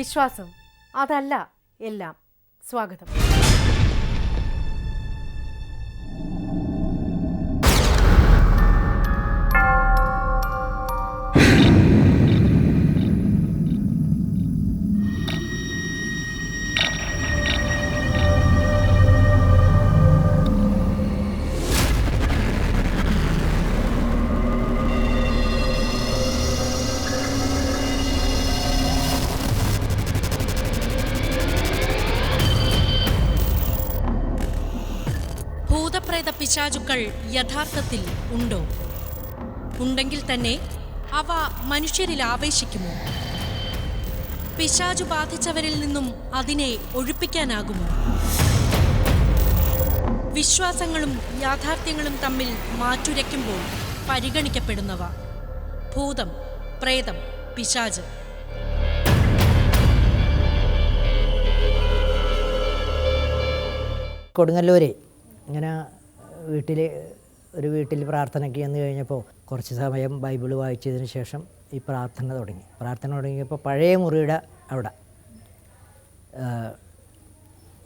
വിശ്വാസം. അതല്ല എല്ലാം. സ്വാഗതം. പിശാചുക്കൾ യഥാർത്ഥത്തിൽ ഉണ്ടോ? ഉണ്ടെങ്കിൽ തന്നെ അവ മനുഷ്യരിൽ ആവേശിക്കുമോ? പിശാചു ബാധിച്ചവരിൽ നിന്നും അതിനെ ഒഴിപ്പിക്കാനാകുമോ? വിശ്വാസങ്ങളും യാഥാർത്ഥ്യങ്ങളും തമ്മിൽ മാറ്റുരയ്ക്കുമ്പോൾ പരിഗണിക്കപ്പെടുന്നവ ഭൂതം പ്രേതം പിശാച്. കൊടുങ്ങല്ലൂര്. ഇങ്ങനെ വീട്ടിൽ ഒരു വീട്ടിൽ പ്രാർത്ഥനയ്ക്ക് ചെന്ന് കഴിഞ്ഞപ്പോൾ കുറച്ച് സമയം ബൈബിൾ വായിച്ചതിന് ശേഷം ഈ പ്രാർത്ഥന തുടങ്ങി. പ്രാർത്ഥന തുടങ്ങിയപ്പോൾ പഴയ മുറിയുടെ അവിടെ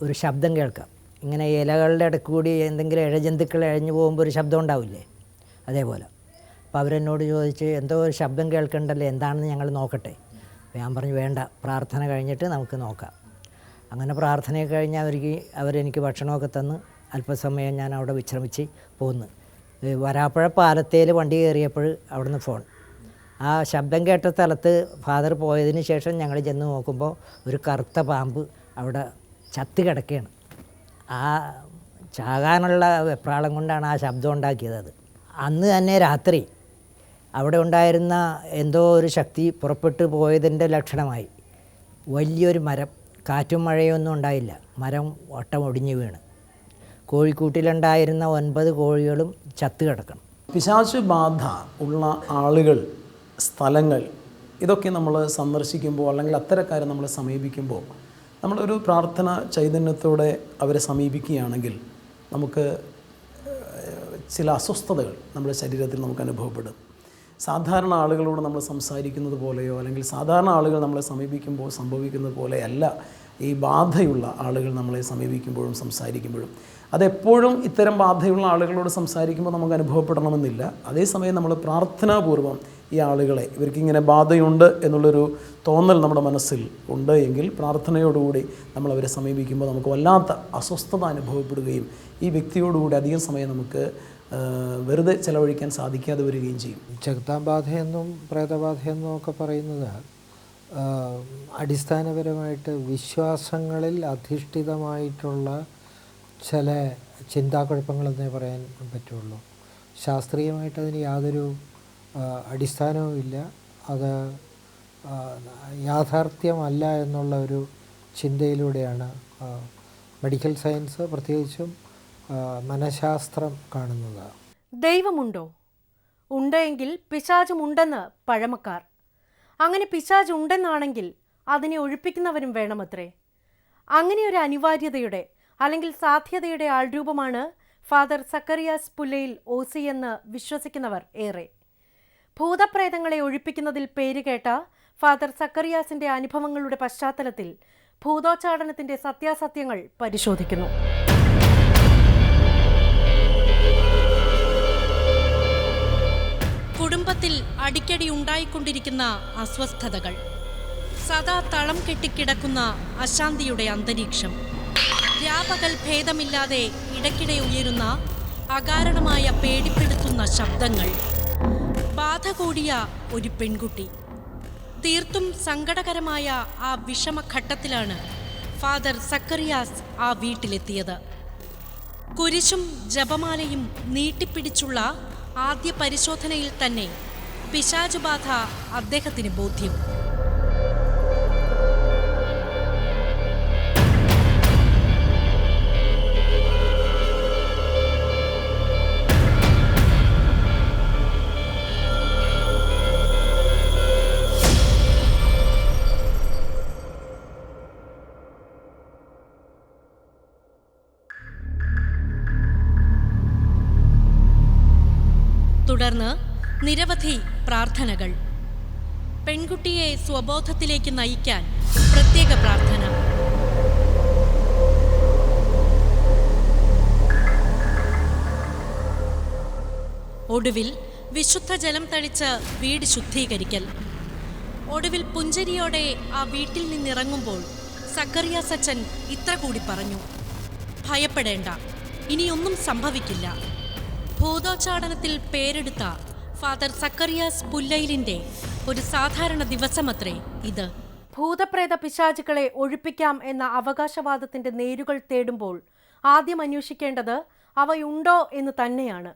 ഒരു ശബ്ദം കേൾക്കാം. ഇങ്ങനെ ഇലകളുടെ ഇടയ്ക്ക് കൂടി എന്തെങ്കിലും ഇഴജന്തുക്കൾ ഇഴഞ്ഞു പോകുമ്പോൾ ഒരു ശബ്ദം ഉണ്ടാവില്ലേ? അതേപോലെ. അപ്പോൾ അവരെന്നോട് ചോദിച്ച് എന്തോ ഒരു ശബ്ദം കേൾക്കണ്ടല്ലോ? എന്താണെന്ന് ഞങ്ങൾ നോക്കട്ടെ. അപ്പോൾ ഞാൻ പറഞ്ഞു വേണ്ട പ്രാർത്ഥന കഴിഞ്ഞിട്ട് നമുക്ക് നോക്കാം. അങ്ങനെ പ്രാർത്ഥനയൊക്കെ കഴിഞ്ഞ് അവർക്ക് അവരെനിക്ക് ഭക്ഷണമൊക്കെ തന്ന് അല്പസമയം ഞാൻ അവിടെ വിശ്രമിച്ച് പോന്ന്. വരാപ്പുഴ പാലത്തേൽ വണ്ടി കയറിയപ്പോൾ അവിടുന്ന് ഫോൺ. ആ ശബ്ദം കേട്ട സ്ഥലത്ത് ഫാദർ പോയതിന് ശേഷം ഞങ്ങൾ ചെന്ന് നോക്കുമ്പോൾ ഒരു കറുത്ത പാമ്പ് അവിടെ ചത്ത് കിടക്കുകയാണ് ആ ചാകാനുള്ള വെപ്രാളം കൊണ്ടാണ് ആ ശബ്ദം ഉണ്ടാക്കിയത് അത്. അന്ന് തന്നെ രാത്രി അവിടെ ഉണ്ടായിരുന്ന എന്തോ ഒരു ശക്തി പുറപ്പെട്ടു പോയതിന്റെ ലക്ഷണമായി. വലിയൊരു മരം കാറ്റും മഴയൊന്നും ഉണ്ടായില്ല. മരം വട്ടം ഒടിഞ്ഞു വീണ്. കോഴിക്കൂട്ടിലുണ്ടായിരുന്ന ഒൻപത് കോഴികളും ചത്തു കിടക്കണം. പിശാച് ബാധ ഉള്ള ആളുകൾ സ്ഥലങ്ങൾ ഇതൊക്കെ നമ്മൾ സന്ദർശിക്കുമ്പോൾ അല്ലെങ്കിൽ അത്തരക്കാരെ നമ്മൾ സമീപിക്കുമ്പോൾ നമ്മളൊരു പ്രാർത്ഥന ചൈതന്യത്തോടെ അവരെ സമീപിക്കുകയാണെങ്കിൽ നമുക്ക് ചില അസ്വസ്ഥതകൾ നമ്മുടെ ശരീരത്തിൽ നമുക്ക് അനുഭവപ്പെടും. സാധാരണ ആളുകളോട് നമ്മൾ സംസാരിക്കുന്നത് പോലെയോ അല്ലെങ്കിൽ സാധാരണ ആളുകൾ നമ്മളെ സമീപിക്കുമ്പോൾ സംഭവിക്കുന്നത് പോലെയല്ല ഈ ബാധയുള്ള ആളുകൾ നമ്മളെ സമീപിക്കുമ്പോഴും സംസാരിക്കുമ്പോഴും. അതെപ്പോഴും ഇത്തരം ബാധയുള്ള ആളുകളോട് സംസാരിക്കുമ്പോൾ നമുക്ക് അനുഭവപ്പെടണമെന്നില്ല. അതേസമയം നമ്മൾ പ്രാർത്ഥനാപൂർവം ഈ ആളുകളെ ഇവർക്കിങ്ങനെ ബാധയുണ്ട് എന്നുള്ളൊരു തോന്നൽ നമ്മുടെ മനസ്സിൽ ഉണ്ട് എങ്കിൽ പ്രാർത്ഥനയോടുകൂടി നമ്മൾ അവരെ സമീപിക്കുമ്പോൾ നമുക്ക് വല്ലാത്ത അസ്വസ്ഥത അനുഭവപ്പെടുകയും ഈ വ്യക്തിയോടുകൂടി അധികം സമയം നമുക്ക് വെറുതെ ചെലവഴിക്കാൻ സാധിക്കാതെ വരികയും ചെയ്യും. ചെകുത്താബാധയെന്നും പ്രേതബാധയെന്നും ഒക്കെ പറയുന്നത് അടിസ്ഥാനപരമായിട്ട് വിശ്വാസങ്ങളിൽ അധിഷ്ഠിതമായിട്ടുള്ള ചില ചിന്താക്കുഴപ്പങ്ങളെന്നേ പറയാൻ പറ്റുള്ളൂ. ശാസ്ത്രീയമായിട്ട് അതിന് യാതൊരു അടിസ്ഥാനവുമില്ല അത് യാഥാർത്ഥ്യമല്ല എന്നുള്ള ഒരു ചിന്തയിലൂടെയാണ് മെഡിക്കൽ സയൻസ് പ്രത്യേകിച്ചും മനഃശാസ്ത്രം കാണുന്നത്. ദൈവമുണ്ടോ? ഉണ്ടെങ്കിൽ പിശാചുമുണ്ടെന്ന് പഴമക്കാർ. അങ്ങനെ പിശാച് ഉണ്ടെന്നാണെങ്കിൽ അതിനെ ഒഴിപ്പിക്കുന്നവരും വേണമത്രേ. അങ്ങനെ ഒരു അനിവാര്യതയുടെ അല്ലെങ്കിൽ സാധ്യതയുടെ ആൾരൂപമാണ് ഫാദർ സക്കറിയാസ് പുല്ലയിൽ ഓസി എന്ന് വിശ്വസിക്കുന്നവർ ഏറെ. ഭൂതപ്രേതങ്ങളെ ഒഴിപ്പിക്കുന്നതിൽ പേരുകേട്ട ഫാദർ സക്കറിയാസിന്റെ അനുഭവങ്ങളുടെ പശ്ചാത്തലത്തിൽ ഭൂതോച്ചാടനത്തിന്റെ സത്യാസത്യങ്ങൾ പരിശോധിക്കുന്നു. കുടുംബത്തിൽ അടിക്കടി ഉണ്ടായിക്കൊണ്ടിരിക്കുന്ന അസ്വസ്ഥതകൾ. സദാ തളം കെട്ടിക്കിടക്കുന്ന അശാന്തിയുടെ അന്തരീക്ഷം. വ്യാപകൽ ഭേദമില്ലാതെ ഇടയ്ക്കിടെ ഉയരുന്ന അകാരണമായ പേടിപ്പെടുത്തുന്ന ശബ്ദങ്ങൾ. ബാധ കൂടിയ ഒരു പെൺകുട്ടി. തീർത്തും സങ്കടകരമായ ആ വിഷമഘട്ടത്തിലാണ് ഫാദർ സക്കറിയാസ് ആ വീട്ടിലെത്തിയത്. കുരിശും ജപമാലയും നീട്ടിപ്പിടിച്ചുള്ള ആദ്യ പരിശോധനയിൽ തന്നെ പിശാചുബാധ അദ്ദേഹത്തിന് ബോധ്യം. തുടർന്ന് നിരവധി പ്രാർത്ഥനകൾ. പെൺകുട്ടിയെ സ്വബോധത്തിലേക്ക് നയിക്കാൻ പ്രത്യേക പ്രാർത്ഥന. ഒടുവിൽ വിശുദ്ധ ജലം തളിച്ച് വീട് ശുദ്ധീകരിക്കൽ. ഒടുവിൽ പുഞ്ചരിയോടെ ആ വീട്ടിൽ നിന്നിറങ്ങുമ്പോൾ സക്കറിയ സച്ചൻ ഇത്ര കൂടി പറഞ്ഞു ഭയപ്പെടേണ്ട ഇനിയൊന്നും സംഭവിക്കില്ല. ഭൂതോച്ചാടനത്തിൽ പേരെടുത്ത ഫാദർ സക്കറിയാസ് പുല്ലയിലിന്റെ ഒരു സാധാരണ ദിവസമത്രേ ഇത്. ഭൂതപ്രേത പിശാചുക്കളെ ഒഴിപ്പിക്കാം എന്ന അവകാശവാദത്തിന്റെ നേരുകൾ തേടുമ്പോൾ ആദ്യം അന്വേഷിക്കേണ്ടത് അവയുണ്ടോ എന്ന് തന്നെയാണ്.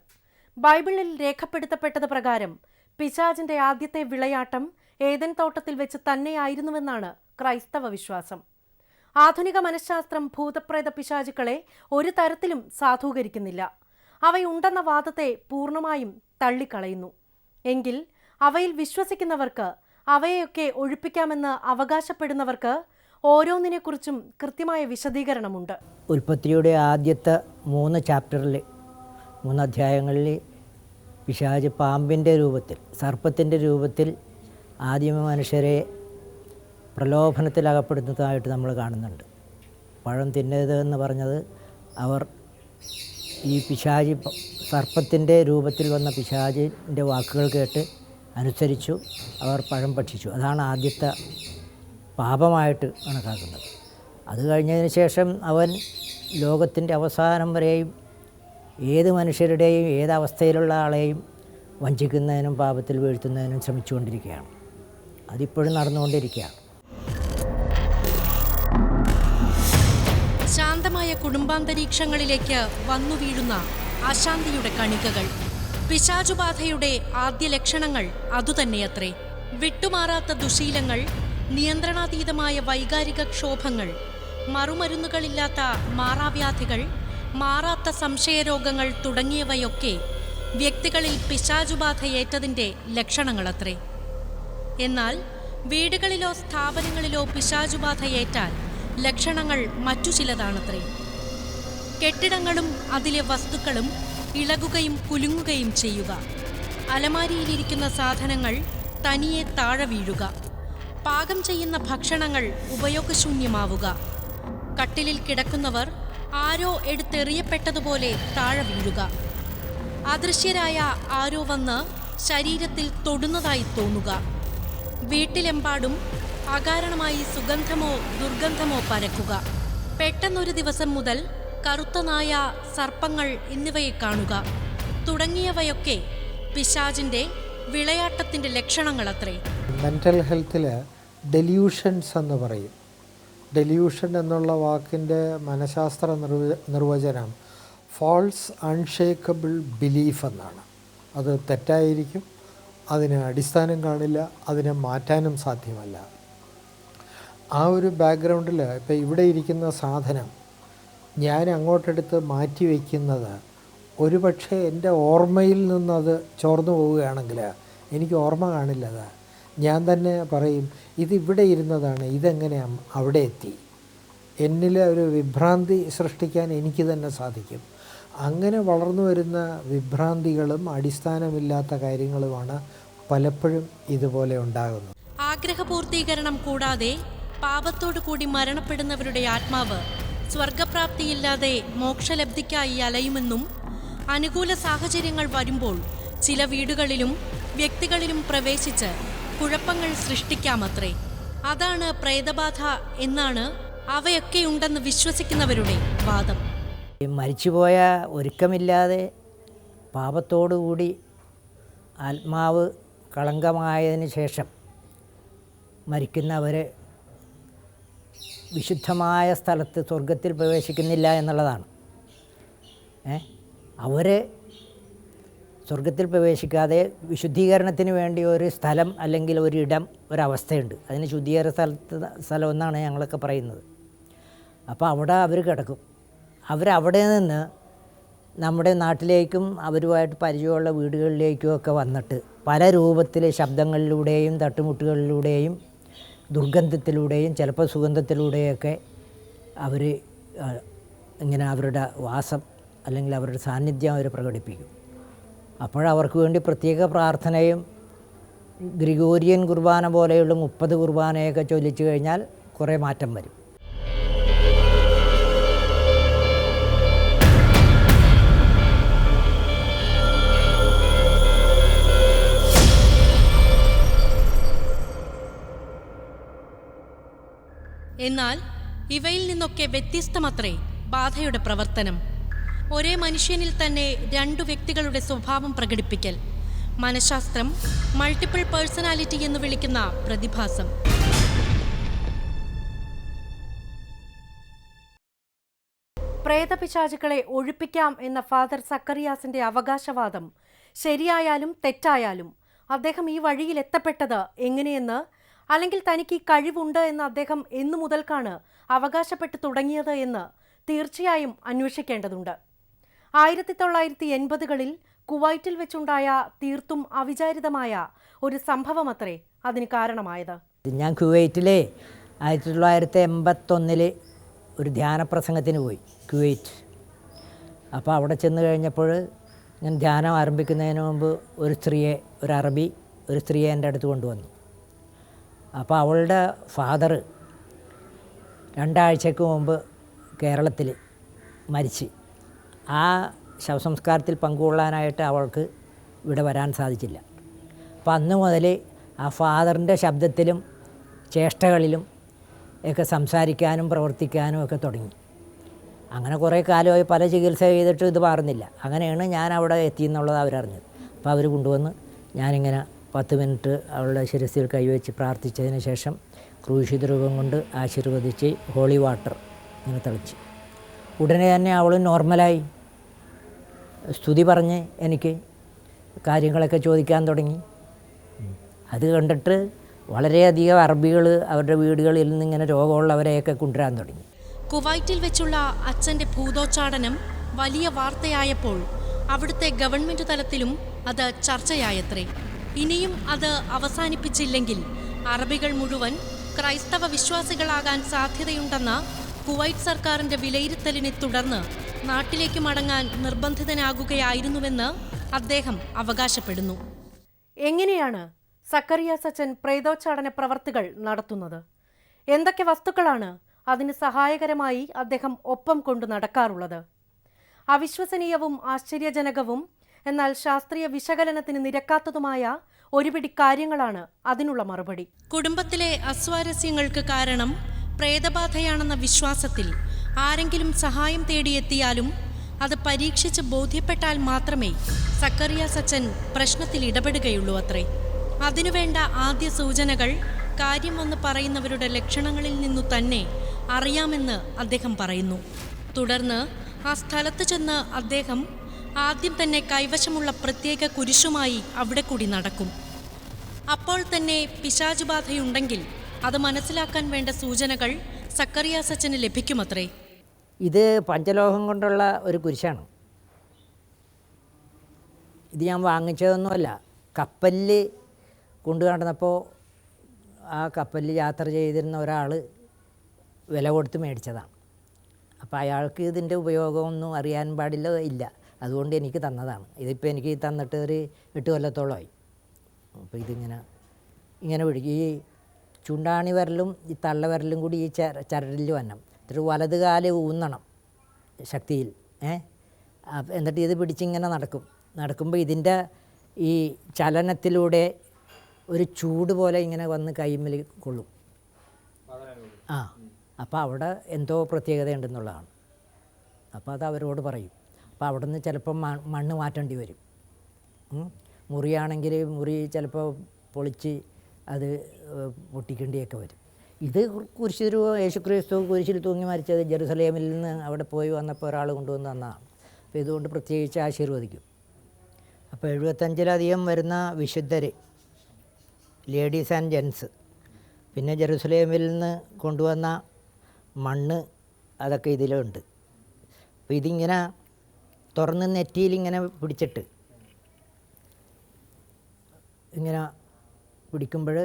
ബൈബിളിൽ രേഖപ്പെടുത്തപ്പെട്ടത് പ്രകാരം പിശാചിന്റെ ആദ്യത്തെ വിളയാട്ടം ഏതൻ തോട്ടത്തിൽ വെച്ച് തന്നെയായിരുന്നുവെന്നാണ് ക്രൈസ്തവ വിശ്വാസം. ആധുനിക മനഃശാസ്ത്രം ഭൂതപ്രേത പിശാചുക്കളെ ഒരു തരത്തിലും സാധൂകരിക്കുന്നില്ല. അവയുണ്ടെന്ന വാദത്തെ പൂർണമായും തള്ളിക്കളയുന്നു. എങ്കിൽ അവയിൽ വിശ്വസിക്കുന്നവർക്ക് അവയെയൊക്കെ ഒഴിപ്പിക്കാമെന്ന് അവകാശപ്പെടുന്നവർക്ക് ഓരോന്നിനെക്കുറിച്ചും കൃത്യമായ വിശദീകരണമുണ്ട്. ഉൽപ്പത്തിയുടെ ആദ്യത്തെ മൂന്ന് ചാപ്റ്ററിൽ മൂന്ന് അധ്യായങ്ങളിൽ പിശാജ് പാമ്പിന്റെ രൂപത്തിൽ സർപ്പത്തിന്റെ രൂപത്തിൽ ആദ്യമ മനുഷ്യരെ പ്രലോഭനത്തിലകപ്പെടുന്നതായിട്ട് നമ്മൾ കാണുന്നുണ്ട്. പഴം തിന്നരുത് എന്ന് പറഞ്ഞത് അവർ ഈ പിശാജി പ- സർപ്പത്തിന്റെ രൂപത്തിൽ വന്ന പിശാജിന്റെ വാക്കുകൾ കേട്ട് അനുസരിച്ചു അവർ പഴം ഭക്ഷിച്ചു. അതാണ് ആദ്യത്തെ പാപമായിട്ട് കണക്കാക്കുന്നത്. അത് കഴിഞ്ഞതിന് ശേഷം അവൻ ലോകത്തിന്റെ അവസാനം വരെയും ഏത് മനുഷ്യരുടെയും ഏത് അവസ്ഥയിലുള്ള ആളെയും വഞ്ചിക്കുന്നതിനും പാപത്തിൽ വീഴ്ത്തുന്നതിനും ശ്രമിച്ചുകൊണ്ടിരിക്കുകയാണ്. അതിപ്പോഴും നടന്നുകൊണ്ടിരിക്കുകയാണ്. കുടുംബാന്തരീക്ഷങ്ങളിലേക്ക് വന്നു വീഴുന്ന അശാന്തിയുടെ കണികകൾ. പിശാചുബാധയുടെ ആദ്യ ലക്ഷണങ്ങൾ അതുതന്നെയത്രേ. വിട്ടുമാറാത്ത ദുശീലങ്ങൾ നിയന്ത്രണാതീതമായ വൈകാരിക ക്ഷോഭങ്ങൾ മറുമരുന്നുകളില്ലാത്ത മാറാവ്യാധികൾ മാറാത്ത സംശയരോഗങ്ങൾ തുടങ്ങിയവയൊക്കെ വ്യക്തികളിൽ പിശാചുബാധയേറ്റതിന്റെ ലക്ഷണങ്ങളത്രേ. എന്നാൽ വീടുകളിലോ സ്ഥാപനങ്ങളിലോ പിശാചുബാധയേറ്റാൽ ലക്ഷണങ്ങൾ മറ്റു ചിലതാണത്രേ. കെട്ടിടങ്ങളും അതിലെ വസ്തുക്കളും ഇളകുകയും കുലുങ്ങുകയും ചെയ്യുക. അലമാരിയിലിരിക്കുന്ന സാധനങ്ങൾ തനിയെ താഴെ വീഴുക. പാകം ചെയ്യുന്ന ഭക്ഷണങ്ങൾ ഉപയോഗശൂന്യമാവുക. കട്ടിലിൽ കിടക്കുന്നവർ ആരോ എടുത്തെറിയപ്പെട്ടതുപോലെ താഴെ വീഴുക. അദൃശ്യരായ ആരോ വന്ന് ശരീരത്തിൽ തൊടുന്നതായി തോന്നുക. വീട്ടിലെമ്പാടും അകാരണമായി സുഗന്ധമോ ദുർഗന്ധമോ പരക്കുക. പെട്ടെന്നൊരു ദിവസം മുതൽ കറുത്ത നായ സർപ്പങ്ങൾ എന്നിവയെ കാണുക. തുടങ്ങിയവയൊക്കെ പിശാചിന്റെ വിളയാട്ടത്തിന്റെ ലക്ഷണങ്ങളത്രേ. മെന്റൽ ഹെൽത്തിൽ ഡെല്യൂഷൻസ് എന്ന് പറയും. ഡെല്യൂഷൻ എന്നുള്ള വാക്കിന്റെ മനഃശാസ്ത്ര നിർവ നിർവചനം ഫോൾസ് അൺഷേക്കബിൾ ബിലീഫ് എന്നാണ്. അത് തെറ്റായിരിക്കും അതിന് അടിസ്ഥാനം കാണില്ല അതിനെ മാറ്റാനും സാധ്യമല്ല. ആ ഒരു ബാക്ക്ഗ്രൗണ്ടിൽ ഇപ്പോൾ ഇവിടെ ഇരിക്കുന്ന സാധനം ഞാൻ അങ്ങോട്ടെടുത്ത് മാറ്റി വയ്ക്കുന്നത് ഒരു പക്ഷേ എന്റെ ഓർമ്മയിൽ നിന്നത് ചോർന്നു പോവുകയാണെങ്കിൽ എനിക്ക് ഓർമ്മ കാണില്ലത്. ഞാൻ തന്നെ പറയും ഇതിവിടെ ഇരുന്നതാണ് ഇതെങ്ങനെ അവിടെ എത്തി? എന്നിൽ ഒരു വിഭ്രാന്തി സൃഷ്ടിക്കാൻ എനിക്ക് തന്നെ സാധിക്കും. അങ്ങനെ വളർന്നു വരുന്ന വിഭ്രാന്തികളും അടിസ്ഥാനമില്ലാത്ത കാര്യങ്ങളുമാണ് പലപ്പോഴും ഇതുപോലെ ഉണ്ടാകുന്നത്. ആഗ്രഹപൂർത്തീകരണം കൂടാതെ പാപത്തോടു കൂടി മരണപ്പെടുന്നവരുടെ ആത്മാവ് സ്വർഗപ്രാപ്തിയില്ലാതെ മോക്ഷലബ്ധിക്കായി അലയുമെന്നും അനുകൂല സാഹചര്യങ്ങൾ വരുമ്പോൾ ചില വീടുകളിലും വ്യക്തികളിലും പ്രവേശിച്ച് കുഴപ്പങ്ങൾ സൃഷ്ടിക്കാമത്രേ. അതാണ് പ്രേതബാധ എന്നാണ് അവയൊക്കെ ഉണ്ടെന്ന് വിശ്വസിക്കുന്നവരുടെ വാദം. മരിച്ചുപോയ ഒരുക്കമില്ലാതെ പാപത്തോടുകൂടി ആത്മാവ് കളങ്കമായതിന് ശേഷം മരിക്കുന്നവർ വിശുദ്ധമായ സ്ഥലത്ത് സ്വർഗത്തിൽ പ്രവേശിക്കുന്നില്ല എന്നുള്ളതാണ്. അവർ സ്വർഗത്തിൽ പ്രവേശിക്കാതെ വിശുദ്ധീകരണത്തിന് വേണ്ടി ഒരു സ്ഥലം അല്ലെങ്കിൽ ഒരു ഇടം ഒരവസ്ഥയുണ്ട്. അതിന് ശുദ്ധീകരണ സ്ഥലത്ത് സ്ഥലം എന്നാണ് ഞങ്ങളൊക്കെ പറയുന്നത്. അപ്പോൾ അവിടെ അവർ കിടക്കും. അവരവിടെ നിന്ന് നമ്മുടെ നാട്ടിലേക്കും അവരുമായിട്ട് പരിചയമുള്ള വീടുകളിലേക്കും ഒക്കെ വന്നിട്ട് പല രൂപത്തിലെ ശബ്ദങ്ങളിലൂടെയും തട്ടുമുട്ടുകളിലൂടെയും ദുർഗന്ധത്തിലൂടെയും ചിലപ്പോൾ സുഗന്ധത്തിലൂടെയൊക്കെ അവർ ഇങ്ങനെ അവരുടെ വാസം അല്ലെങ്കിൽ അവരുടെ സാന്നിധ്യം അവർ പ്രകടിപ്പിക്കും. അപ്പോഴവർക്ക് വേണ്ടി പ്രത്യേക പ്രാർത്ഥനയും ഗ്രിഗോരിയൻ കുർബാന പോലെയുള്ള മുപ്പത് കുർബാനയൊക്കെ ചൊല്ലിച്ചു കഴിഞ്ഞാൽ കുറേ മാറ്റം വരും. എന്നാൽ ഇവയിൽ നിന്നൊക്കെ വ്യത്യസ്തമത്രേ ബാധയുടെ പ്രവർത്തനം. ഒരേ മനുഷ്യനിൽ തന്നെ രണ്ടു വ്യക്തികളുടെ സ്വഭാവം പ്രകടിപ്പിക്കൽ മനഃശാസ്ത്രം മൾട്ടിപ്പിൾ പേഴ്സണാലിറ്റി എന്ന് വിളിക്കുന്ന പ്രതിഭാസം. പ്രേതപിശാചുക്കളെ ഒഴിപ്പിക്കാം എന്ന ഫാദർ സക്കറിയാസിന്റെ അവകാശവാദം ശരിയായാലും തെറ്റായാലും അദ്ദേഹം ഈ വഴിയിൽ എത്തപ്പെട്ടത് എങ്ങനെയെന്ന് അല്ലെങ്കിൽ തനിക്ക് ഈ കഴിവുണ്ട് എന്ന് അദ്ദേഹം എന്നു മുതൽക്കാണ് അവകാശപ്പെട്ടു തുടങ്ങിയത് എന്ന് തീർച്ചയായും അന്വേഷിക്കേണ്ടതുണ്ട്. ആയിരത്തി തൊള്ളായിരത്തി എൺപതുകളിൽ കുവൈറ്റിൽ വെച്ചുണ്ടായ തീർത്തും അവിചാരിതമായ ഒരു സംഭവമത്രേ അതിന് കാരണമായത്. ഞാൻ കുവൈറ്റിലെ ആയിരത്തി തൊള്ളായിരത്തി എൺപത്തൊന്നിൽ ഒരു ധ്യാന പ്രസംഗത്തിന് പോയി കുവൈറ്റ്. അപ്പോൾ അവിടെ ചെന്ന് കഴിഞ്ഞപ്പോൾ ഞാൻ ധ്യാനം ആരംഭിക്കുന്നതിന് മുമ്പ് ഒരു സ്ത്രീയെ ഒരു അറബി ഒരു സ്ത്രീയെ എന്റെ അടുത്ത് കൊണ്ടുവന്നു. അപ്പോൾ അവളുടെ ഫാദർ രണ്ടാഴ്ചക്ക് മുമ്പ് കേരളത്തിൽ മരിച്ച്. ആ ശവസംസ്കാരത്തിൽ പങ്കുകൊള്ളാനായിട്ട് അവൾക്ക് ഇവിടെ വരാൻ സാധിച്ചില്ല. അപ്പം അന്ന് മുതൽ ആ ഫാദറിന്റെ ശബ്ദത്തിലും ചേഷ്ടകളിലും ഒക്കെ സംസാരിക്കാനും പ്രവർത്തിക്കാനും ഒക്കെ തുടങ്ങി. അങ്ങനെ കുറേ കാലമായി പല ചികിത്സ ചെയ്തിട്ട് ഇത് മാറുന്നില്ല. അങ്ങനെയാണ് ഞാൻ അവിടെ എത്തിയെന്നുള്ളത് അവരറിഞ്ഞത്. അപ്പോൾ അവർ കൊണ്ടുവന്ന് ഞാനിങ്ങനെ പത്ത് മിനിറ്റ് അവളുടെ ശിരസിൽ കൈവച്ച് പ്രാർത്ഥിച്ചതിന് ശേഷം ക്രൂശിത രൂപം കൊണ്ട് ആശീർവദിച്ച് ഹോളി വാട്ടർ ഇങ്ങനെ തളിച്ച്. ഉടനെ തന്നെ അവൾ നോർമലായി. സ്തുതി പറഞ്ഞ് എനിക്ക് കാര്യങ്ങളൊക്കെ ചോദിക്കാൻ തുടങ്ങി. അത് കണ്ടിട്ട് വളരെയധികം അറബികൾ അവരുടെ വീടുകളിൽ നിന്ന് ഇങ്ങനെ രോഗമുള്ളവരെയൊക്കെ കൊണ്ടുവരാൻ തുടങ്ങി. കുവൈറ്റിൽ വെച്ചുള്ള അച്ഛന്റെ ഭൂതോച്ചാടനം വലിയ വാർത്തയായപ്പോൾ അവിടുത്തെ ഗവൺമെന്റ് തലത്തിലും അത് ചർച്ചയായത്രേ. ഇനിയും അത് അവസാനിപ്പിച്ചില്ലെങ്കിൽ അറബികൾ മുഴുവൻ ക്രൈസ്തവ വിശ്വാസികളാകാൻ സാധ്യതയുണ്ടെന്ന കുവൈറ്റ് സർക്കാരിന്റെ വിലയിരുത്തലിനെ തുടർന്ന് നാട്ടിലേക്ക് മടങ്ങാൻ നിർബന്ധിതനാകുകയായിരുന്നുവെന്ന് അദ്ദേഹം അവകാശപ്പെടുന്നു. എങ്ങനെയാണ് സക്കറിയ സച്ചൻ പ്രേതോച്ചാടന പ്രവർത്തികൾ നടത്തുന്നത്? എന്തൊക്കെ വസ്തുക്കളാണ് അതിന് സഹായകരമായി അദ്ദേഹം ഒപ്പം കൊണ്ടു നടക്കാറുള്ളത്? അവിശ്വസനീയവും ആശ്ചര്യജനകവും എന്നാൽ ശാസ്ത്രീയ വിശകലനത്തിന് നിരക്കാത്തതുമായ ഒരുപിടി കാര്യങ്ങളാണ് അതിനുള്ള മറുപടി. കുടുംബത്തിലെ അസ്വാരസ്യങ്ങൾക്ക് കാരണം പ്രേതബാധയാണെന്ന വിശ്വാസത്തിൽ ആരെങ്കിലും സഹായം തേടിയെത്തിയാലും അത് പരീക്ഷിച്ച് ബോധ്യപ്പെട്ടാൽ മാത്രമേ സക്കറിയ സച്ചൻ പ്രശ്നത്തിൽ ഇടപെടുകയുള്ളൂ അത്രേ. അതിനുവേണ്ട ആദ്യ സൂചനകൾ കാര്യം വന്ന് പറയുന്നവരുടെ ലക്ഷണങ്ങളിൽ നിന്നു തന്നെ അറിയാമെന്ന് അദ്ദേഹം പറയുന്നു. തുടർന്ന് ആ സ്ഥലത്ത് ചെന്ന് അദ്ദേഹം ആദ്യം തന്നെ കൈവശമുള്ള പ്രത്യേക കുരിശുമായി അവിടെ കൂടി നടക്കും. അപ്പോൾ തന്നെ പിശാചുബാധയുണ്ടെങ്കിൽ അത് മനസ്സിലാക്കാൻ വേണ്ട സൂചനകൾ സക്കറിയ സച്ചന് ലഭിക്കുമത്രേ. ഇത് പഞ്ചലോഹം കൊണ്ടുള്ള ഒരു കുരിശാണ്. ഇത് ഞാൻ വാങ്ങിച്ചതൊന്നുമല്ല. കപ്പലിൽ കൊണ്ടു നടന്നപ്പോൾ ആ കപ്പലിൽ യാത്ര ചെയ്തിരുന്ന ഒരാൾ വില കൊടുത്ത് മേടിച്ചതാണ്. അപ്പോൾ അയാൾക്ക് ഇതിന്റെ ഉപയോഗമൊന്നും അറിയാൻ പാടില്ല ഇല്ല. അതുകൊണ്ട് എനിക്ക് തന്നതാണ്. ഇതിപ്പോൾ എനിക്ക് തന്നിട്ട് ഒരു എട്ട് കൊല്ലത്തോളമായി. അപ്പോൾ ഇതിങ്ങനെ ഇങ്ങനെ പിടിക്കും ഈ ചുണ്ടാണി വിരലും ഈ തള്ള വിരലും കൂടി ഈ ചര ചരടിൽ വരണം. എന്നിട്ട് വലത് കാൽ ഊന്നണം ശക്തിയിൽ. ഏ? എന്നിട്ട് ഇത് പിടിച്ചിങ്ങനെ നടക്കും. നടക്കുമ്പോൾ ഇതിന്റെ ഈ ചലനത്തിലൂടെ ഒരു ചൂട് പോലെ ഇങ്ങനെ വന്ന് കൈമ്മിൽ കൊള്ളും. ആ. അപ്പോൾ അവിടെ എന്തോ പ്രത്യേകതയുണ്ടെന്നുള്ളതാണ്. അപ്പോൾ അത് അവരോട് പറയും. അപ്പോൾ അവിടെ നിന്ന് ചിലപ്പം മണ്ണ് മാറ്റേണ്ടി വരും. മുറിയാണെങ്കിൽ മുറി ചിലപ്പോൾ പൊളിച്ച് അത് പൊട്ടിക്കേണ്ടിയൊക്കെ വരും. ഇത് കുരിശിൽ യേശുക്രിസ്തു കുരിശിൽ തൂങ്ങി മരിച്ചത് ജെറുസലേമിൽ നിന്ന് അവിടെ പോയി വന്നപ്പോൾ ഒരാൾ കൊണ്ടുവന്ന് തന്നതാണ്. അപ്പോൾ ഇതുകൊണ്ട് പ്രത്യേകിച്ച് ആശീർവദിക്കും. അപ്പോൾ എഴുപത്തഞ്ചിലധികം വരുന്ന വിശുദ്ധർ ലേഡീസ് ആൻഡ് ജെൻസ് പിന്നെ ജെറുസലേമിൽ നിന്ന് കൊണ്ടുവന്ന മണ്ണ് അതൊക്കെ ഇതിലുണ്ട്. അപ്പോൾ ഇതിങ്ങനെ തുറന്ന് നെറ്റിയിൽ ഇങ്ങനെ പിടിച്ചിട്ട്. ഇങ്ങനെ പിടിക്കുമ്പോൾ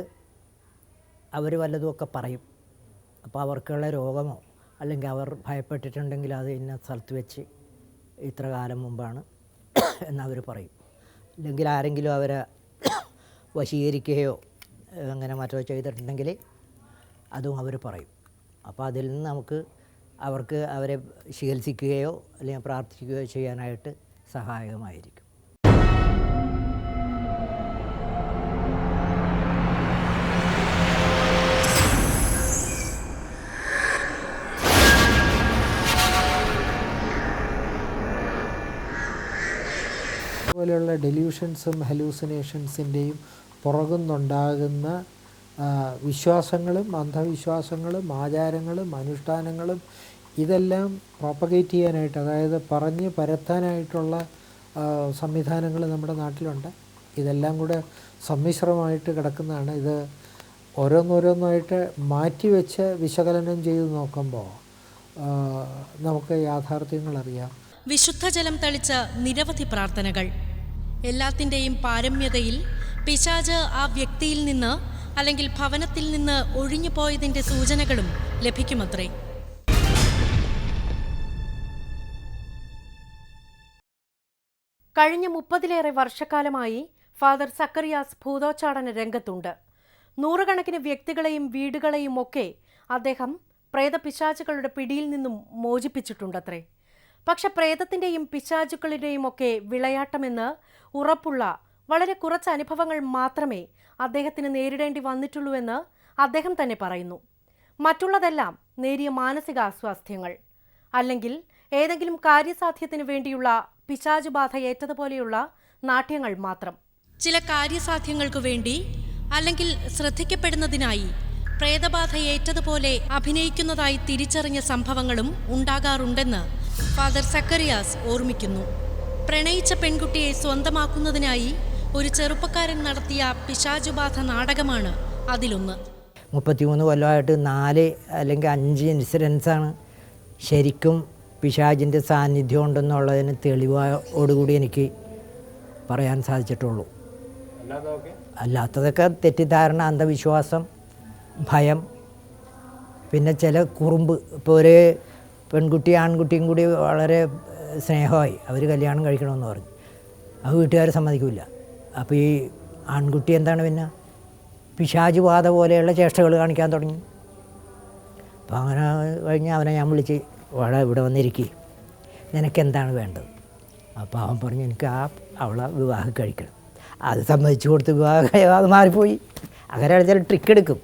അവർ വല്ലതുമൊക്കെ പറയും. അപ്പോൾ അവർക്കുള്ള രോഗമോ അല്ലെങ്കിൽ അവർ ഭയപ്പെട്ടിട്ടുണ്ടെങ്കിൽ അത് ഇന്ന സ്ഥലത്ത് വെച്ച് ഇത്ര കാലം മുമ്പാണ് എന്നവർ പറയും. അല്ലെങ്കിൽ ആരെങ്കിലും അവരെ വശീകരിക്കുകയോ അങ്ങനെ മറ്റോ ചെയ്തിട്ടുണ്ടെങ്കിൽ അതും അവർ പറയും. അപ്പോൾ അതിൽ നിന്ന് നമുക്ക് അവർക്ക് അവരെ ചികിത്സിക്കുകയോ അല്ലെങ്കിൽ പ്രാർത്ഥിക്കുകയോ ചെയ്യാനായിട്ട് സഹായകമായിരിക്കും. പോലെയുള്ള ഡെല്യൂഷൻസും ഹലൂസിനേഷൻസിന്റെയും പുറകുന്നുണ്ടാകുന്ന വിശ്വാസങ്ങളും അന്ധവിശ്വാസങ്ങളും ആചാരങ്ങളും അനുഷ്ഠാനങ്ങളും ഇതെല്ലാം പ്രോപ്പഗേറ്റ് ചെയ്യാനായിട്ട് അതായത് പറഞ്ഞ് പരത്താനായിട്ടുള്ള സംവിധാനങ്ങൾ നമ്മുടെ നാട്ടിലുണ്ട്. ഇതെല്ലാം കൂടെ സമ്മിശ്രമായിട്ട് കിടക്കുന്നതാണ്. ഇത് ഓരോന്നോരോന്നായിട്ട് മാറ്റിവെച്ച് വിശകലനം ചെയ്ത് നോക്കുമ്പോൾ നമുക്ക് യാഥാർത്ഥ്യങ്ങൾ അറിയാം. വിശുദ്ധജലം തളിച്ച നിരവധി പ്രാർത്ഥനകൾ. എല്ലാത്തിന്റെയും പാരമ്യതയിൽ പിശാജ് ആ വ്യക്തിയിൽ നിന്ന് അല്ലെങ്കിൽ ഭവനത്തിൽ നിന്ന് ഒഴിഞ്ഞു പോയതിന്റെ സൂചനകളും ലഭിക്കുമത്രേ. കഴിഞ്ഞ മുപ്പതിലേറെ വർഷക്കാലമായി ഫാദർ സക്കറിയാസ് ഭൂതോച്ചാടന രംഗത്തുണ്ട്. നൂറുകണക്കിന് വ്യക്തികളെയും വീടുകളെയും ഒക്കെ അദ്ദേഹം പ്രേതപിശാചുകളുടെ പിടിയിൽ നിന്നും മോചിപ്പിച്ചിട്ടുണ്ടത്രേ. പക്ഷെ പ്രേതത്തിന്റെയും പിശാചുക്കളുടെയും ഒക്കെ വിളയാട്ടമെന്ന് ഉറപ്പുള്ള വളരെ കുറച്ച് അനുഭവങ്ങൾ മാത്രമേ അദ്ദേഹത്തിന് നേരിടേണ്ടി വന്നിട്ടുള്ളൂ എന്ന് അദ്ദേഹം തന്നെ പറയുന്നു. മറ്റുള്ളതെല്ലാം നേരിയ മാനസിക അസ്വാസ്ഥ്യങ്ങൾ അല്ലെങ്കിൽ ഏതെങ്കിലും കാര്യസാധ്യത്തിന് വേണ്ടിയുള്ള പിശാചുബാധ ഏറ്റതുപോലെയുള്ള നാട്യങ്ങൾ മാത്രം. ചില കാര്യസാധ്യങ്ങൾക്കു വേണ്ടി അല്ലെങ്കിൽ ശ്രദ്ധിക്കപ്പെടുന്നതിനായി പ്രേതബാധ ഏറ്റതുപോലെ അഭിനയിക്കുന്നതായി തിരിച്ചറിഞ്ഞ സംഭവങ്ങളും ഉണ്ടാകാറുണ്ടെന്ന് ഫാദർ സക്കറിയാസ് ഓർമ്മിക്കുന്നു. പ്രണയിച്ച പെൺകുട്ടിയെ സ്വന്തമാക്കുന്നതിനായി ഒരു ചെറുപ്പക്കാരൻ നടത്തിയ പിശാചുബാധ നാടകമാണ് അതിലൊന്ന്. മുപ്പത്തിമൂന്ന് കൊല്ലമായിട്ട് നാല് അല്ലെങ്കിൽ അഞ്ച് ഇൻസിഡൻസാണ് ശരിക്കും പിശാചിന്റെ സാന്നിധ്യം ഉണ്ടെന്നുള്ളതിന് തെളിവോടുകൂടി എനിക്ക് പറയാൻ സാധിച്ചിട്ടുള്ളൂ. അല്ലാത്തതൊക്കെ തെറ്റിദ്ധാരണ അന്ധവിശ്വാസം ഭയം പിന്നെ ചില കുറുമ്പ്. ഇപ്പോൾ ഒരു പെൺകുട്ടി ആൺകുട്ടിയും കൂടി വളരെ സ്നേഹമായി അവർ കല്യാണം കഴിക്കണമെന്ന് പറഞ്ഞു. അത് വീട്ടുകാർ സമ്മതിക്കില്ല. അപ്പോൾ ഈ ആൺകുട്ടി എന്താണ് പിന്നെ? പിശാജ് ബാധ പോലെയുള്ള ചേഷ്ടകൾ കാണിക്കാൻ തുടങ്ങി. അപ്പോൾ അങ്ങനെ കഴിഞ്ഞ് അവനെ ഞാൻ വിളിച്ച് വാടാ ഇവിടെ വന്നിരിക്കുക നിനക്കെന്താണ് വേണ്ടത്? അപ്പോൾ അവൻ പറഞ്ഞു എനിക്ക് ആ അവളെ വിവാഹം കഴിക്കണം. അത് സമ്മതിച്ചു കൊടുത്ത് വിവാഹം അത് മാറിപ്പോയി. അങ്ങനെ ചില ട്രിക്ക് എടുക്കും.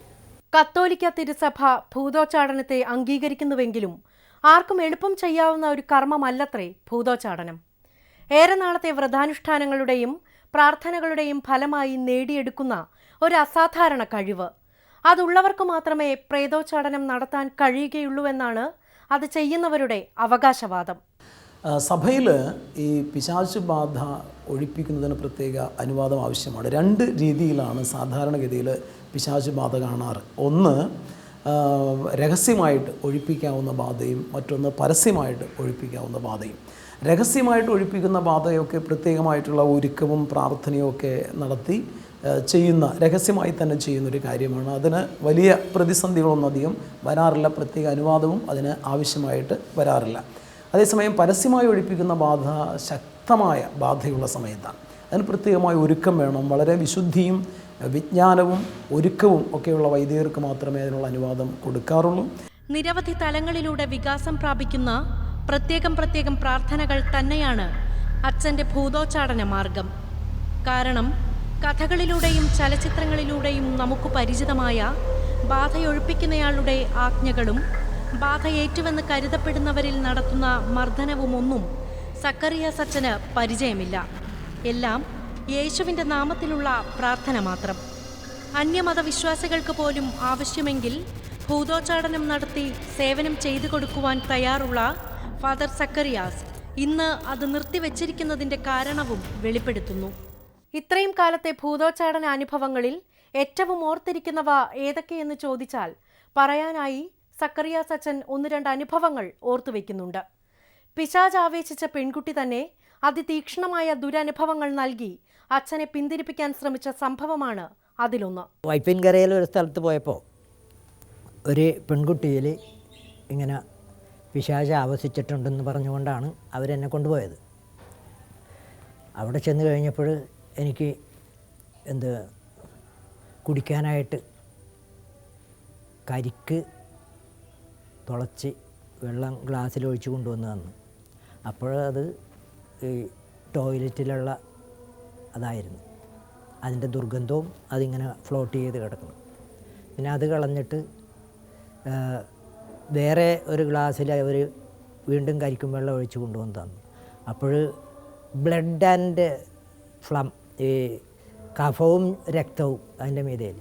കത്തോലിക്ക തിരുസഭ ഭൂതോച്ചാടനത്തെ അംഗീകരിക്കുന്നുവെങ്കിലും ആർക്കും എളുപ്പം ചെയ്യാവുന്ന ഒരു കർമ്മമല്ലത്രേ ഭൂതോച്ചാടനം. ഏറെ നാളത്തെ വ്രതാനുഷ്ഠാനങ്ങളുടെയും പ്രാർത്ഥനകളുടെയും ഫലമായി നേടിയെടുക്കുന്ന ഒരു അസാധാരണ കഴിവ്. അതുള്ളവർക്ക് മാത്രമേ പ്രേതോച്ചാടനം നടത്താൻ കഴിയുകയുള്ളൂവെന്നാണ് അത് ചെയ്യുന്നവരുടെ അവകാശവാദം. സഭയിൽ ഈ പിശാചു ബാധ ഒഴിപ്പിക്കുന്നതിന് പ്രത്യേക അനുവാദം ആവശ്യമാണ്. രണ്ട് രീതിയിലാണ് സാധാരണഗതിയിൽ പിശാചു ബാധ കാണാറ്. ഒന്ന് രഹസ്യമായിട്ട് ഒഴിപ്പിക്കാവുന്ന ബാധയും മറ്റൊന്ന് പരസ്യമായിട്ട് ഒഴിപ്പിക്കാവുന്ന ബാധയും. രഹസ്യമായിട്ട് ഒഴിപ്പിക്കുന്ന ബാധയൊക്കെ പ്രത്യേകമായിട്ടുള്ള ഒരുക്കവും പ്രാർത്ഥനയും ഒക്കെ നടത്തി ചെയ്യുന്ന രഹസ്യമായി തന്നെ ചെയ്യുന്ന ഒരു കാര്യമാണ്. അതിന് വലിയ പ്രതിസന്ധികളൊന്നും അധികം വരാറില്ല. പ്രത്യേക അനുവാദവും അതിന് ആവശ്യമായിട്ട് വരാറില്ല. അതേസമയം പരസ്യമായി ഒഴിപ്പിക്കുന്ന ബാധ ശക്തമായ ബാധയുള്ള സമയത്താണ്. അതിന് പ്രത്യേകമായ ഒരുക്കം വേണം. വളരെ വിശുദ്ധിയും വിജ്ഞാനവും ഒരുക്കവും ഒക്കെയുള്ള വൈദികർക്ക് മാത്രമേ അതിനുള്ള അനുവാദം കൊടുക്കാറുള്ളൂ. നിരവധി തലങ്ങളിലൂടെ വികാസം പ്രാപിക്കുന്ന പ്രത്യേകം പ്രത്യേകം പ്രാർത്ഥനകൾ തന്നെയാണ് അച്ഛന്റെ ഭൂതോച്ചാടന മാർഗം. കാരണം കഥകളിലൂടെയും ചലച്ചിത്രങ്ങളിലൂടെയും നമുക്ക് പരിചിതമായ ബാധയൊഴിപ്പിക്കുന്നയാളുടെ ആജ്ഞകളും ബാധയേറ്റുവെന്ന് കരുതപ്പെടുന്നവരിൽ നടത്തുന്ന മർദ്ദനവുമൊന്നും സക്കറിയ സച്ചന് പരിചയമില്ല. എല്ലാം യേശുവിന്റെ നാമത്തിലുള്ള പ്രാർത്ഥന മാത്രം. അന്യമതവിശ്വാസികൾക്ക് പോലും ആവശ്യമെങ്കിൽ ഭൂതോച്ചാടനം നടത്തി സേവനം ചെയ്തു കൊടുക്കുവാൻ തയ്യാറുള്ള ഫാദർ സക്കറിയാസ് ഇന്ന് അത് നിർത്തിവെച്ചിരിക്കുന്നതിന്റെ കാരണവും വെളിപ്പെടുത്തുന്നു. ഇത്രയും കാലത്തെ ഭൂതോച്ചാടന അനുഭവങ്ങളിൽ ഏറ്റവും ഓർത്തിരിക്കുന്നവ ഏതൊക്കെയെന്ന് ചോദിച്ചാൽ പറയാനായി സക്കറിയ സച്ചൻ ഒന്ന് രണ്ട് അനുഭവങ്ങൾ ഓർത്തുവെക്കുന്നുണ്ട് പിശാജ് ആവേശിച്ച പെൺകുട്ടി തന്നെ അതിതീക്ഷണമായ ദുരനുഭവങ്ങൾ നൽകി അച്ഛനെ പിന്തിരിപ്പിക്കാൻ ശ്രമിച്ച സംഭവമാണ് അതിലൊന്ന്. വൈപ്പിൻകരയിൽ ഒരു സ്ഥലത്ത് പോയപ്പോൾ ഒരു പെൺകുട്ടിയിൽ ഇങ്ങനെ പിശാച ആവസിച്ചിട്ടുണ്ടെന്ന് പറഞ്ഞുകൊണ്ടാണ് അവരെന്നെ കൊണ്ടുപോയത്. അവിടെ ചെന്ന് കഴിഞ്ഞപ്പോൾ എനിക്ക് എന്ത് കുടിക്കാനായിട്ട് കരിക്ക് തുളച്ച് വെള്ളം ഗ്ലാസ്സിൽ ഒഴിച്ച് കൊണ്ടുവന്ന് തന്നു അപ്പോഴത് ഈ ടോയ്ലറ്റിലുള്ള അതായിരുന്നു. അതിന്റെ ദുർഗന്ധവും അതിങ്ങനെ ഫ്ലോട്ട് ചെയ്ത് കിടക്കുന്നു. പിന്നെ അത് കളഞ്ഞിട്ട് വേറെ ഒരു ഗ്ലാസ്സിൽ അവർ വീണ്ടും കരിക്കും വെള്ളം ഒഴിച്ച് കൊണ്ടുവന്ന് തന്നു അപ്പോൾ ബ്ലഡ് ആൻഡ് ഫ്ലം ഈ കഫവും രക്തവും അതിന്റെ മീതയിൽ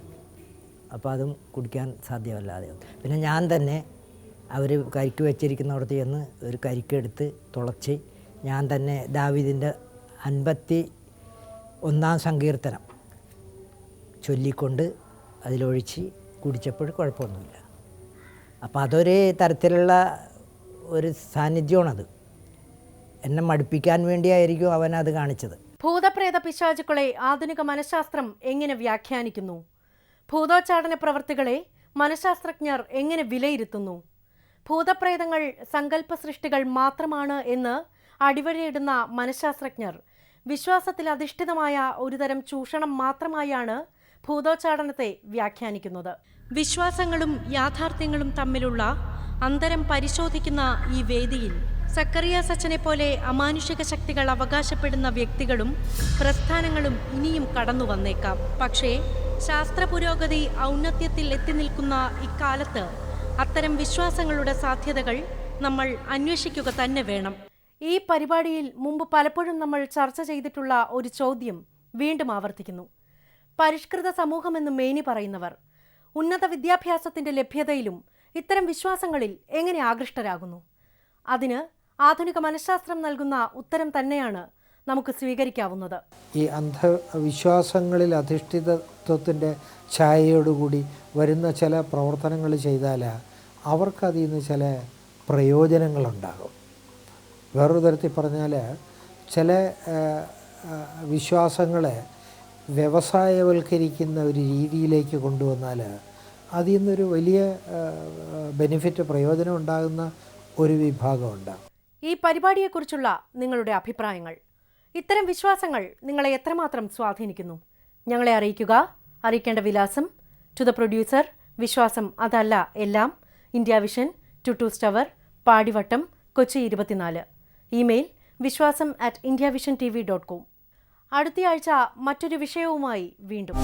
അപ്പോൾ അതും കുടിക്കാൻ സാധ്യമല്ലാതെ. പിന്നെ ഞാൻ തന്നെ അവർ കരിക്ക് വെച്ചിരിക്കുന്നിടത്ത് ചെന്ന് ഒരു കരിക്കെടുത്ത് തുളച്ച് ഞാൻ തന്നെ ദാവിദിന്റെ അൻപത്തി ഒന്നാം സങ്കീർത്തനം ചൊല്ലിക്കൊണ്ട് അതിലൊഴിച്ച് കുടിച്ചപ്പോൾ കുഴപ്പമൊന്നുമില്ല. അപ്പോൾ അതൊരു തരത്തിലുള്ള ഒരു സാന്നിധ്യമാണത്. എന്നെ മടുപ്പിക്കാൻ വേണ്ടിയായിരിക്കും അവനത് കാണിച്ചത്. ഭൂതപ്രേത പിശാചുക്കളെ ആധുനിക മനഃശാസ്ത്രം എങ്ങനെ വ്യാഖ്യാനിക്കുന്നു? ഭൂതോച്ചാടന പ്രവർത്തികളെ മനഃശാസ്ത്രജ്ഞർ എങ്ങനെ വിലയിരുത്തുന്നു? ഭൂതപ്രേതങ്ങൾ സങ്കല്പ സൃഷ്ടികൾ മാത്രമാണ് എന്ന് അടിവരയിടുന്ന മനഃശാസ്ത്രജ്ഞർ വിശ്വാസത്തിൽ അധിഷ്ഠിതമായ ഒരുതരം ചൂഷണം മാത്രമായാണ് ഭൂതോച്ചാടനത്തെ വ്യാഖ്യാനിക്കുന്നത്. വിശ്വാസങ്ങളും യാഥാർത്ഥ്യങ്ങളും തമ്മിലുള്ള അന്തരം പരിശോധിക്കുന്ന ഈ വേദിയിൽ സക്കറിയ സച്ചനെ പോലെ അമാനുഷിക ശക്തികൾ അവകാശപ്പെടുന്ന വ്യക്തികളും പ്രസ്ഥാനങ്ങളും ഇനിയും കടന്നു വന്നേക്കാം. പക്ഷേ ശാസ്ത്ര പുരോഗതി ഔന്നത്യത്തിൽ എത്തി നിൽക്കുന്ന ഇക്കാലത്ത് അത്തരം വിശ്വാസങ്ങളുടെ സാധ്യതകൾ നമ്മൾ അന്വേഷിക്കുക തന്നെ വേണം. ഈ പരിപാടിയിൽ മുമ്പ് പലപ്പോഴും നമ്മൾ ചർച്ച ചെയ്തിട്ടുള്ള ഒരു ചോദ്യം വീണ്ടും ആവർത്തിക്കുന്നു. പരിഷ്കൃത സമൂഹമെന്ന് മേനി പറയുന്നവർ ഉന്നത വിദ്യാഭ്യാസത്തിന്റെ ലഭ്യതയിലും ഇത്തരം വിശ്വാസങ്ങളിൽ എങ്ങനെ ആകൃഷ്ടരാകുന്നു? അതിന് ആധുനിക മനഃശാസ്ത്രം നൽകുന്ന ഉത്തരം തന്നെയാണ് നമുക്ക് സ്വീകരിക്കാവുന്നത്. ഈ അന്ധവിശ്വാസങ്ങളിൽ അധിഷ്ഠിതത്വത്തിന്റെ ഛായയോടുകൂടി വരുന്ന ചില പ്രവർത്തനങ്ങൾ ചെയ്താൽ അവർക്കതിൽ നിന്ന് ചില പ്രയോജനങ്ങളുണ്ടാകും. വേറൊരു തരത്തിൽ പറഞ്ഞാൽ ചില വിശ്വാസങ്ങളെ വ്യവസായവൽക്കരിക്കുന്ന ഒരു രീതിയിലേക്ക് കൊണ്ടുവന്നാൽ അതിൽ നിന്നൊരു വലിയ ബെനിഫിറ്റ് പ്രയോജനം ഉണ്ടാകുന്ന ഒരു വിഭാഗമുണ്ട്. ഈ പരിപാടിയെക്കുറിച്ചുള്ള നിങ്ങളുടെ അഭിപ്രായങ്ങൾ. ഇത്തരം വിശ്വാസങ്ങൾ നിങ്ങളെ എത്രമാത്രം സ്വാധീനിക്കുന്നു? ഞങ്ങളെ അറിയിക്കുക. അറിയിക്കേണ്ട വിലാസം. ടു ദ പ്രൊഡ്യൂസർ വിശ്വാസം അതല്ല എല്ലാം. ഇന്ത്യ വിഷൻ ടു ടു സ്റ്റവർ പാടിവട്ടം കൊച്ചി ഇരുപത്തിനാല്. ഇമെയിൽ വിശ്വാസം at India vision T V dot com അടുത്തയാഴ്ച മറ്റൊരു വിഷയവുമായി വീണ്ടും.